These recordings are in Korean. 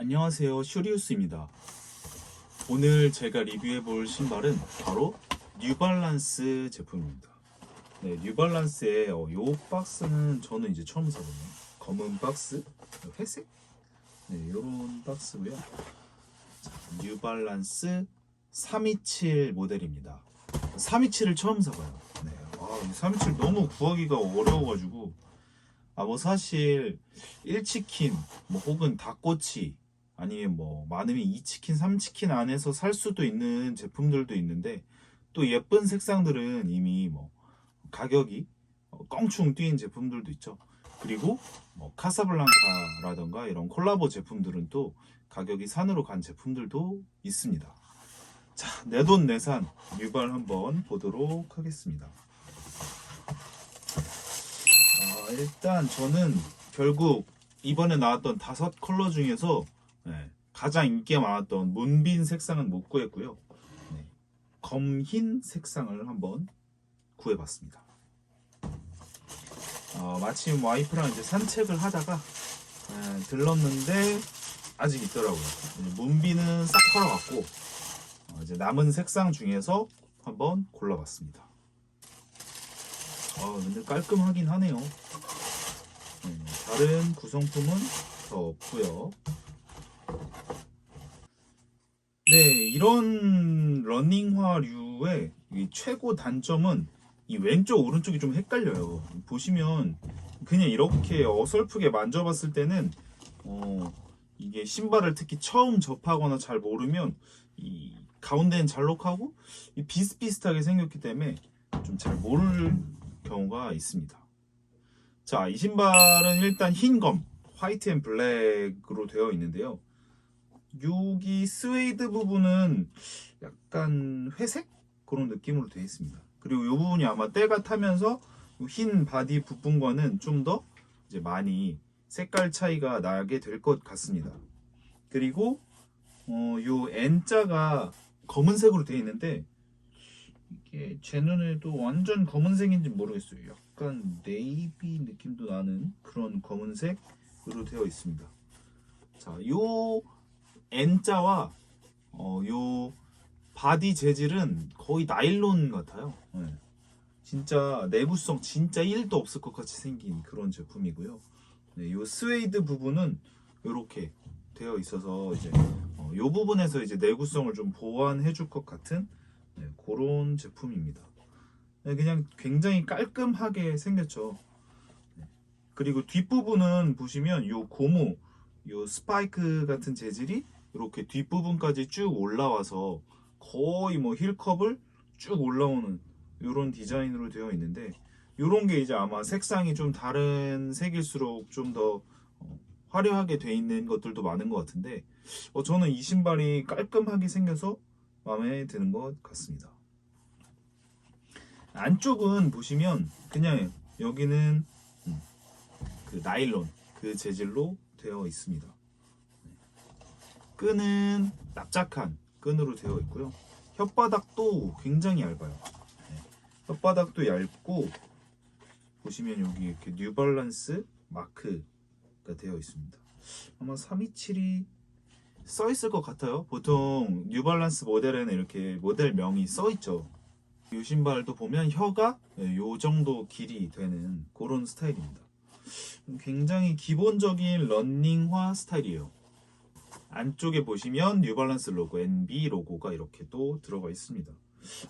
안녕하세요 슈리우스입니다. 오늘 제가 리뷰해 볼 신발은 바로 뉴발란스 제품입니다. 네, 뉴발란스의 어, 요 박스는 저는 이제 처음 사보네요. 검은 박스 회색? 네, 요런 박스고요. 자, 뉴발란스 327 모델입니다. 327을 처음 사봐요. 네, 아, 327 너무 구하기가 어려워가지고. 아 뭐 사실 1치킨 뭐 혹은 닭꼬치 아니면 뭐 많으면 2치킨 3치킨 안에서 살 수도 있는 제품들도 있는데 또 예쁜 색상들은 이미 뭐 가격이 어, 껑충 뛰는 제품들도 있죠. 그리고 뭐 카사블랑카라던가 이런 콜라보 제품들은 또 가격이 산으로 간 제품들도 있습니다. 자 내돈 내산 뉴발 한번 보도록 하겠습니다. 아, 일단 저는 결국 이번에 나왔던 다섯 컬러 중에서 네, 가장 인기가 많았던 문빈 색상은 못 구했고요. 네, 검흰 색상을 한번 구해봤습니다. 어, 마침 와이프랑 이제 산책을 하다가 네, 들렀는데 아직 있더라고요. 이제 문빈은 싹 털어갔고 어, 이제 남은 색상 중에서 한번 골라봤습니다. 아 근데 깔끔하긴 하네요. 네, 다른 구성품은 더 없고요. 네, 이런 러닝화류의 이 최고 단점은 이 왼쪽 오른쪽이 좀 헷갈려요. 보시면 그냥 이렇게 어설프게 만져봤을 때는 어, 이게 신발을 특히 처음 접하거나 잘 모르면 이 가운데는 잘록하고 이 비슷비슷하게 생겼기 때문에 좀 잘 모를 경우가 있습니다. 자, 이 신발은 일단 흰 검, 화이트 앤 블랙으로 되어 있는데요. 여기 스웨이드 부분은 약간 회색 그런 느낌으로 되어 있습니다. 그리고 이 부분이 아마 때가 타면서 흰 바디 부분과는 좀 더 이제 많이 색깔 차이가 나게 될 것 같습니다. 그리고 어, 요 N자가 검은색으로 되어 있는데 이게 제 눈에도 완전 검은색인지 모르겠어요. 약간 네이비 느낌도 나는 그런 검은색으로 되어 있습니다. 자, 요 N자와 어, 요 바디 재질은 거의 나일론 같아요. 네. 진짜 내구성 진짜 1도 없을 것 같이 생긴 그런 제품이고요. 네, 요 스웨이드 부분은 이렇게 되어 있어서 이제 어, 요 부분에서 이제 내구성을 좀 보완해 줄 것 같은 네, 그런 제품입니다. 네, 그냥 굉장히 깔끔하게 생겼죠. 네. 그리고 뒷부분은 보시면 요 고무, 요 스파이크 같은 재질이 이렇게 뒷부분까지 쭉 올라와서 거의 뭐 힐컵을 쭉 올라오는 이런 디자인으로 되어 있는데 이런 게 이제 아마 색상이 좀 다른 색일수록 좀더 어, 화려하게 돼 있는 것들도 많은 것 같은데 어, 저는 이 신발이 깔끔하게 생겨서 마음에 드는 것 같습니다. 안쪽은 보시면 그냥 여기는 음, 그 나일론 그 재질로 되어 있습니다. 끈은 납작한 끈으로 되어 있고요. 혓바닥도 굉장히 얇아요. 네. 혓바닥도 얇고 보시면 여기 이렇게 뉴발란스 마크가 되어 있습니다. 아마 327이 써 있을 것 같아요. 보통 뉴발란스 모델에는 이렇게 모델명이 써 있죠. 이 신발도 보면 혀가 네, 요 정도 길이 되는 그런 스타일입니다. 굉장히 기본적인 런닝화 스타일이에요. 안쪽에 보시면 뉴발란스 로고, NB 로고가 이렇게 또 들어가 있습니다.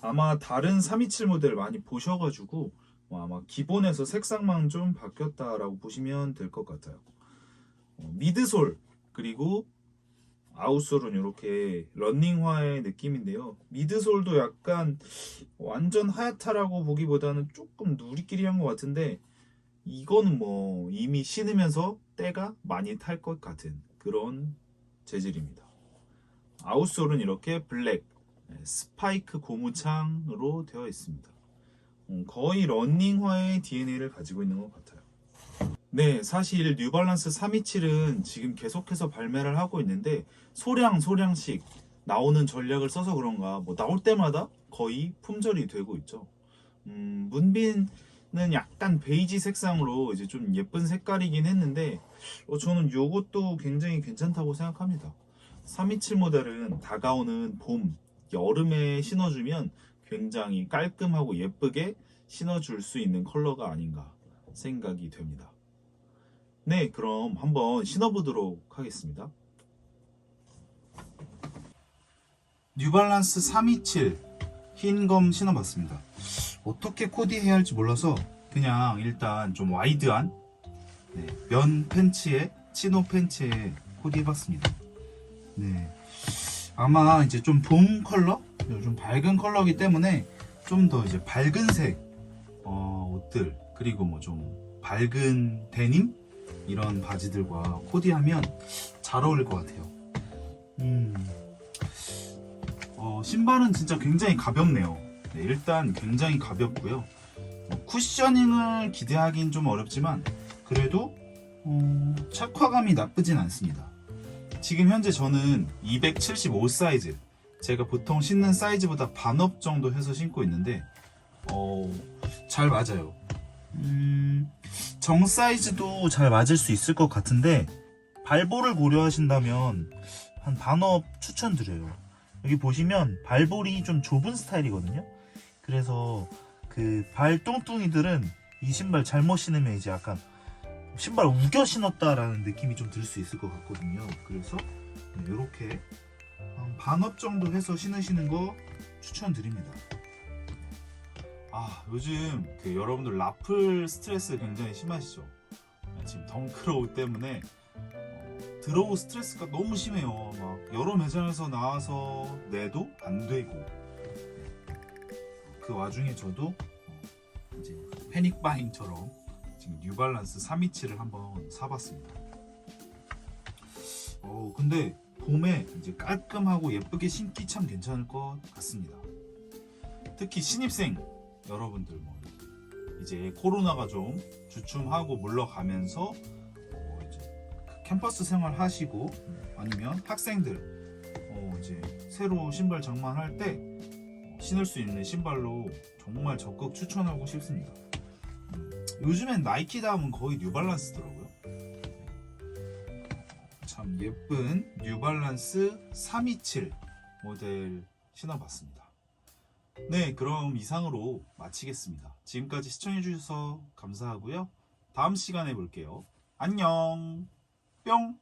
아마 다른 327 모델 많이 보셔가지고 뭐 아마 기본에서 색상만 좀 바뀌었다라고 보시면 될 것 같아요. 어, 미드솔 그리고 아웃솔은 이렇게 런닝화의 느낌인데요. 미드솔도 약간 완전 하얗다라고 보기보다는 조금 누리끼리한 것 같은데 이거는 뭐 이미 신으면서 때가 많이 탈 것 같은 그런 재질입니다. 아웃솔은 이렇게 블랙 네, 스파이크 고무창으로 되어 있습니다. 음, 거의 런닝화의 DNA를 가지고 있는 것 같아요. 네, 사실 뉴발란스 327은 지금 계속해서 발매를 하고 있는데 소량 소량씩 나오는 전략을 써서 그런가 뭐 나올 때마다 거의 품절이 되고 있죠. 음, 문빈 은 약간 베이지 색상으로 이제 좀 예쁜 색깔이긴 했는데 어, 저는 요것도 굉장히 괜찮다고 생각합니다. 327 모델은 다가오는 봄, 여름에 신어주면 굉장히 깔끔하고 예쁘게 신어줄 수 있는 컬러가 아닌가 생각이 됩니다. 네, 그럼 한번 신어보도록 하겠습니다. 뉴발란스 327 흰 검 신어봤습니다. 어떻게 코디해야 할지 몰라서 그냥 일단 좀 와이드한 네, 면 팬츠에 치노 팬츠에 코디해봤습니다. 네, 아마 이제 좀 봄 컬러, 좀 밝은 컬러이기 때문에 좀 더 이제 밝은 색 어, 옷들 그리고 뭐 좀 밝은 데님 이런 바지들과 코디하면 잘 어울릴 것 같아요. 음, 어, 신발은 진짜 굉장히 가볍네요. 네, 일단 굉장히 가볍고요. 뭐 쿠셔닝을 기대하긴 좀 어렵지만 그래도 어, 착화감이 나쁘진 않습니다. 지금 현재 저는 275 사이즈 제가 보통 신는 사이즈보다 반업 정도 해서 신고 있는데 어, 잘 맞아요. 음, 정 사이즈도 잘 맞을 수 있을 것 같은데 발볼을 고려하신다면 한 반업 추천드려요. 여기 보시면 발볼이 좀 좁은 스타일이거든요. 그래서 그 발 뚱뚱이들은 이 신발 잘못 신으면 이제 약간 신발 우겨 신었다라는 느낌이 좀 들 수 있을 것 같거든요. 그래서 이렇게 한 반업 정도 해서 신으시는 거 추천드립니다. 아 요즘 그 여러분들 라플 스트레스 굉장히 심하시죠? 지금 덩크로우 때문에 어, 드로우 스트레스가 너무 심해요. 막 여러 매장에서 나와서 내도 안 되고 그 와중에 저도 어, 이제 패닉 바잉처럼 지금 뉴발란스 327을 한번 사봤습니다. 어 근데 봄에 이제 깔끔하고 예쁘게 신기 참 괜찮을 것 같습니다. 특히 신입생 여러분들 뭐 이제 코로나가 좀 주춤하고 물러가면서 어 이제 그 캠퍼스 생활 하시고 아니면 학생들 어 이제 새로 신발 장만할 때 신을 수 있는 신발로 정말 적극 추천하고 싶습니다. 음, 요즘엔 나이키 다음은 거의 뉴발란스더라고요. 참 예쁜 뉴발란스 327 모델 신어봤습니다. 네, 그럼 이상으로 마치겠습니다. 지금까지 시청해주셔서 감사하고요. 다음 시간에 볼게요. 안녕! 뿅!